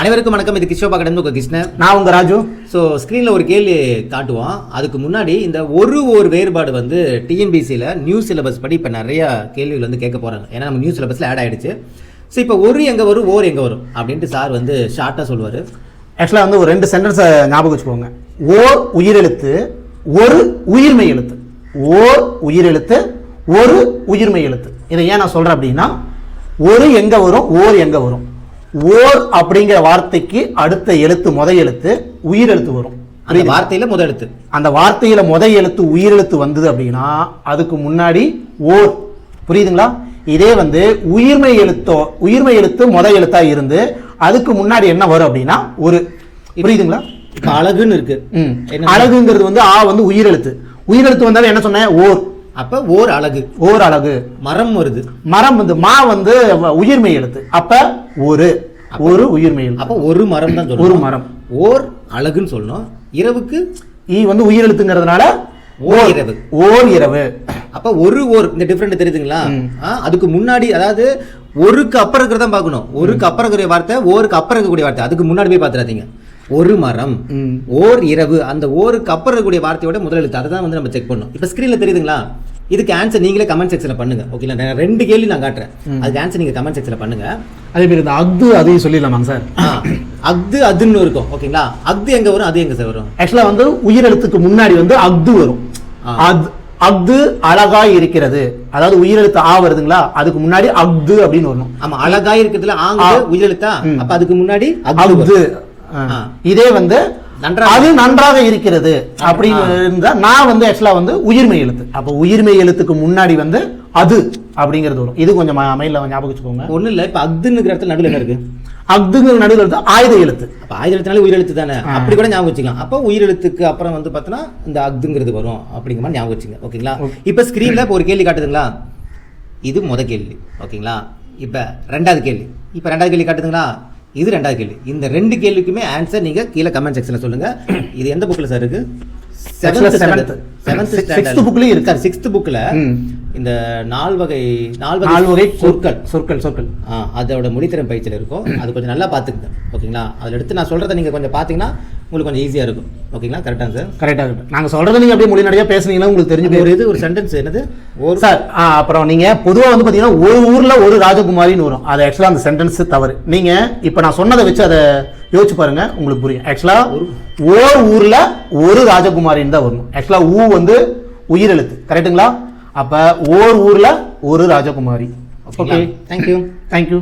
அனைவருக்கும் வணக்கம். இது கிஷோபா கடந்து உங்க கிருஷ்ணன் நான் உங்க ராஜு. ஸோ ஸ்க்ரீனில் ஒரு கேள்வி காட்டுவோம். அதுக்கு முன்னாடி இந்த ஒரு ஒரு வேறுபாடு வந்து டிஎன்பிசியில் நியூ சிலபஸ் படி இப்போ நிறைய கேள்விகள் வந்து கேட்க போகிறாங்க ஏன்னா நம்ம நியூ சிலபஸில் ஆட் ஆயிடுச்சு. ஸோ இப்போ ஒரு எங்கே வரும் ஓர் எங்கே வரும் அப்படின்ட்டு சார் வந்து ஷார்ட்டாக சொல்லுவார். ஆக்சுவலாக வந்து ஒரு ரெண்டு சென்டென்ஸை ஞாபகம் வச்சுக்கோங்க. ஓர் உயிரெழுத்து ஒரு உயிர்மெய் எழுத்து. ஓர் உயிரெழுத்து ஒரு உயிர்மெய் எழுத்து. இதை ஏன் நான் சொல்கிறேன் அப்படின்னா ஒரு எங்கே வரும் ஓர் எங்கே வரும். ஓர் அப்படிங்கிற வார்த்தைக்கு அடுத்த எழுத்து முத எழுத்து உயிரெழுத்து வரும். அந்த வார்த்தையில் முதல் எழுத்து. அந்த வார்த்தையில முத எழுத்து உயிரெழுத்து வந்தது அப்படின்னா அதுக்கு முன்னாடி ஓர். புரியுதுங்களா? இதே வந்து உயிர்மை எழுத்தோ உயிர்மை எழுத்து முத எழுத்தா இருந்து அதுக்கு முன்னாடி என்ன வரும் அப்படின்னா ஒரு. புரியுதுங்களா? இப்போ அழகுன்னு இருக்கு? அழகுங்கிறது வந்து ஆ வந்து உயிரெழுத்து உயிரெழுத்து வந்தாலும் என்ன சொன்னேன்? ஓர். அப்போ ஓர் அழகு. ஓர் அழகு. மரம் வருது. மரம் வந்து மா வந்து உயிர்மை எழுத்து. அப்ப ஒரு ஒரு உயிர்மை எழுத்து அப்போ ஒரு மரம் தான் ஒரு சொல்லணும். மரம். ஓர் அழகுன்னு சொல்லணும். இரவுக்கு? ஈ வந்து உயிரெழுத்துங்கிறதுனால ஓர் இரவு. ஓர் இரவு. அப்ப ஒரு ஓர் இந்த டிஃபரெண்ட் தெரியுதுங்களா? அதுக்கு முன்னாடி அதாவது ஒருக்கு அப்புறம் இருக்கிறத பார்க்கணும். ஒருக்கு அப்புறம் இருக்கிற வார்த்தை ஓருக்கு அப்புறம் இருக்கக்கூடிய வார்த்தை. அதுக்கு முன்னாடி போய் பார்த்துறாதீங்க ஒரு மரம். ஓர் இரவு. அந்த ஓருக்கு அப்புறம் இருக்கக்கூடிய வார்த்தையோட முதல் எழுத்து. அதை தான் வந்து நம்ம செக் பண்ணணும். இப்போ ஸ்க்ரீனில் தெரியுதுங்களா? இதுக்கு ஆன்சர் நீங்களே கமெண்ட் செக்ஷனில் பண்ணுங்க. ஓகேங்களா நான் ரெண்டு கேள்வி நான் காட்டுறேன். அதுக்கு ஆன்சர் நீங்க கமெண்ட் செக்ஷனில் பண்ணுங்க. அதே மாதிரி இந்த அக்து அதையும் சொல்லிடலாமாங்க சார்? ஆ, அஃது அதுன்னு இருக்கும். ஓகேங்களா அஃது எங்க வரும்? அது எங்க சார் வரும்? ஆக்சுவலா வந்து உயிரெழுத்துக்கு முன்னாடி வந்து அக்து வரும். அத் அக்து அழகா இருக்கிறது. அதாவது உயிரெழுத்து ஆ வருதுங்களா? அதுக்கு முன்னாடி அக்து அப்படின்னு வரணும். ஆமா அழகா இருக்கிறதுல ஆங்க. உயிரெழுத்தா. அப்ப அதுக்கு முன்னாடி அக்து. இதே வந்து அது நன்றாக இருக்கிறது அப்படின்னு நான் வந்து ஆக்சுவலா வந்து உயிர்மை எழுத்து. அப்ப உயிர்மை எழுத்துக்கு முன்னாடி வந்து அது அப்படிங்கிறது வரும். இது கொஞ்சம் மைண்ட்ல ஞாபகம் வச்சுக்கோங்க. ஒண்ணும் இல்ல இப்ப அக்துன்னு இடத்துல நடுவில் என்ன இருக்கு? அக்துங்கிற நடுவில் எழுத்து ஆயுத எழுத்து. அப்ப ஆயுத எழுத்துனாலே உயிரெழுத்து தானே? அப்படி கூட ஞாபகம் வச்சுக்கலாம். அப்போ உயிரெழுத்துக்கு அப்புறம் வந்து பார்த்தோன்னா இந்த அக்துங்கிறது வரும் அப்படிங்கிற மாதிரி ஞாபகம் வச்சுங்க. ஓகேங்களா? இப்போ ஸ்க்ரீனில் இப்போ ஒரு கேள்வி காட்டுதுங்களா? இது முத கேள்வி. ஓகேங்களா? இப்போ ரெண்டாவது கேள்வி. இப்போ ரெண்டாவது கேள்வி காட்டுதுங்களா? இது ரெண்டாவது கேள்வி. இந்த ரெண்டு கேள்விக்குமே ஆன்சர் நீங்க கீழே கமெண்ட் செக்ஷனில் சொல்லுங்க. இது எந்த புக்கில் சார் இருக்கு? Actually seventh. Sixth bookலயும் இருக்கு. சார் சிக்ஸ்த் புக்கில். இந்த நால் வகை நால் நால் வகை சொற்கள். சொற்கள் சொற்கள். அதோட மொழித்திறன் பயிற்சியில் இருக்கும். அது கொஞ்சம் நல்லா பார்த்துக்குங்க. ஓகேங்களா? அதில் எடுத்து நான் சொல்கிறத நீங்கள் கொஞ்சம் பார்த்தீங்கன்னா உங்களுக்கு கொஞ்சம் ஈஸியாக இருக்கும். ஓகேங்களா கரெக்டாக சார் கரெக்டாக இருக்கு நாங்க சொல்றதை நீங்க அப்படியே மொழி நடையா பேசுனீங்கன்னா உங்களுக்கு தெரிஞ்சு ஒரு இது ஒரு சென்டென்ஸ் என்னது? ஒரு சார் அப்புறம் நீங்க பொதுவா வந்து பாத்தீங்கன்னா ஒரு ஊர்ல ஒரு ராஜகுமாரின்னு வரும். அது ஆக்சுவலா அந்த சென்டென்ஸ் தவறு. நீங்க இப்ப நான் சொன்னதை வச்சு அதை யோசிச்சு பாருங்க உங்களுக்கு புரியும். ஆக்சுவலா ஓர் ஊர்ல ஒரு ராஜகுமாரின்னு தான் வரணும் ஆக்சுவலா ஊ வந்து உயிரெழுத்து. கரெக்ட்டுங்களா அப்ப ஓர் ஊர்ல ஒரு ராஜகுமாரி. Okay thank you thank you